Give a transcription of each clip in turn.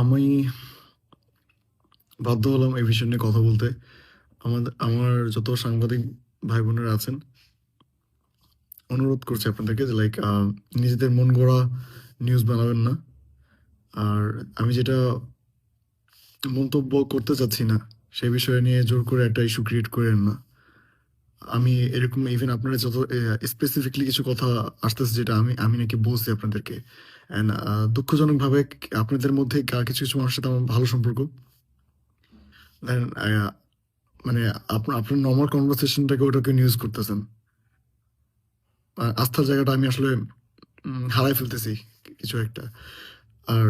আমি বাধ্য হলাম এই বিষয় নিয়ে কথা বলতে। আমাদের আমার যত সাংবাদিক ভাই বোনেরা আছেন অনুরোধ করছি আপনাদেরকে যে লাইক নিজেদের মন গড়া নিউজ বানাবেন না। আর আমি যেটা মন্তব্য করতে চাচ্ছি না, সেই বিষয় নিয়ে জোর করে একটা ইস্যু ক্রিয়েট করেন না। আমি এরকম ইভেন আপনারা যত স্পেসিফিকলি কিছু কথা আসতেছে যেটা আমি আমি নাকি বলছি আপনাদেরকে। অ্যান্ড দুঃখজনকভাবে আপনাদের মধ্যে কিছু, কিছু মানুষের সাথে আমার ভালো সম্পর্ক। মানে আপনা আপনার নর্মাল কনভারসেশনটাকে ওটাকে ইউজ করতেছেন। আস্থার জায়গাটা আমি আসলে হারায় ফেলতেছি কিছু একটা। আর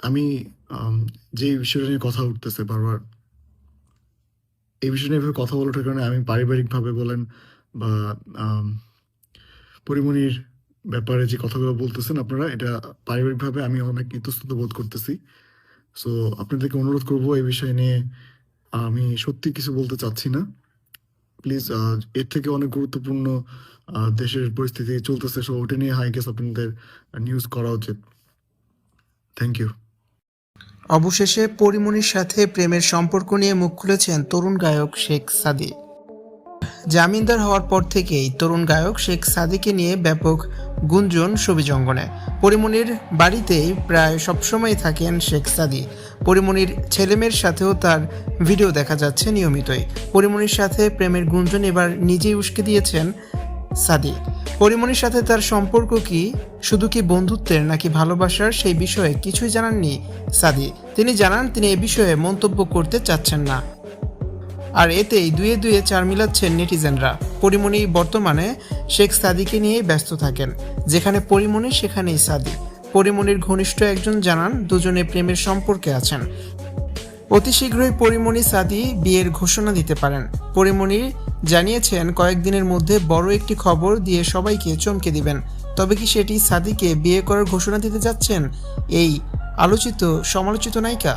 আম যে বিষয়টা নিয়ে কথা উঠতেছে বারবার এই বিষয় নিয়ে এভাবে কথা বলাটার কারণে আমি পারিবারিকভাবে বলেন বা পরিমণির ব্যাপারে যে কথাগুলো বলতেছেন আপনারা, এটা পারিবারিকভাবে আমি অনেক ইতস্তত বোধ করতেছি। সো আপনাদেরকে অনুরোধ করব এই বিষয় নিয়ে আমি সত্যি কিছু বলতে চাচ্ছি না। প্লিজ এর থেকে অনেক গুরুত্বপূর্ণ দেশের পরিস্থিতি চলতেছে। সো ওটা নিয়ে আই গেস আপনাদের নিউজ করা উচিত। Thank you. অবশেষে পরিমণির সাথে প্রেমের সম্পর্ক নিয়ে মুখ খুলেছেন তরুণ গায়ক শেখ সাদি জামিনদার হওয়ার পর থেকেই তরুণ গায়ক শেখ সাদিকে নিয়ে ব্যাপক গুঞ্জন সবিজ অঙ্গনে। পরিমণির বাড়িতেই প্রায় সবসময় থাকেন শেখ সাদি পরিমণির ছেলেমেয়ের সাথেও তার ভিডিও দেখা যাচ্ছে নিয়মিতই। পরিমণির সাথে প্রেমের গুঞ্জন এবার নিজেই উস্কে দিয়েছেন সাদী। পরিমণির সাথে তার সম্পর্ক কি শুধু কি বন্ধুত্বের নাকি ভালোবাসার সেই বিষয়ে কিছুই জানাননি সাদি তিনি জানান, তিনি এ বিষয়ে মন্তব্য করতে চাচ্ছেন না। আর এতেই দুয়ে দুয়ে চার মিলাচ্ছেন নেটিজেনরা। পরিমণি বর্তমানে শেখ সাদিকে নিয়েই ব্যস্ত থাকেন। যেখানে পরিমণি সেখানেই সাদি পরিমণির ঘনিষ্ঠ একজন জানান, দুজনে প্রেমের সম্পর্কে আছেন। অতি শীঘ্রই পরিমণি সাদি বিয়ের ঘোষণা দিতে পারেন। পরিমণি জানিয়েছেন, কয়েকদিনের মধ্যে বড় একটি খবর দিয়ে সবাইকে চমকে দিবেন। তবে কি সেটি সাদিকে বিয়ে করার ঘোষণা দিতে যাচ্ছেন এই আলোচিত, সমালোচিত নায়িকা?